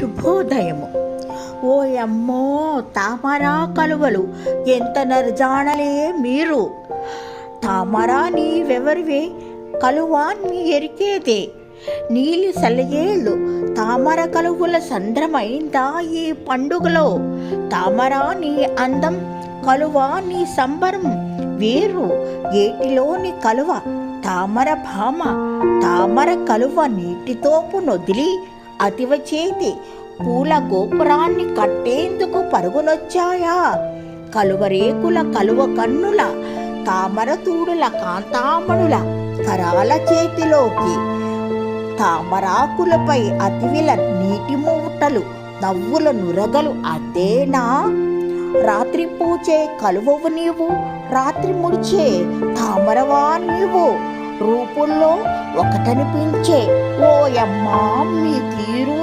శుభోదయము. ఓ అమ్మో తామరా కలువలు ఎంత నరజాణలే మీరు. తామరా నీవెవరివే? కలువా నీ ఎరికేదే నీలి సలయేళ్ళు తామర కలువుల సంద్రమైందా ఈ పండుగలో? తామరా నీ అందం కలువ నీ సంబరం. వేరు ఏటిలోని కలువ? తామర భామ తామర కలువ నీటితోపు నొదిలి అతివ చేతి పూల గోపురాన్ని కట్టేందుకు పరుగునొచ్చాయా? కలువరేకుల కలువ కన్నుల తామరతూడుల కాంతామణుల కరాల చేతిలోకి తామరాకులపై అతివిల నీటి మూటలు నవ్వుల నురగలు అదేనా? రాత్రి పూచే కలువవు నీవు రాత్రి ముడిచే తామరవా నీవు? రూపుల్లో ఒకటనిపించే ఓయమ్మా మీ తీరు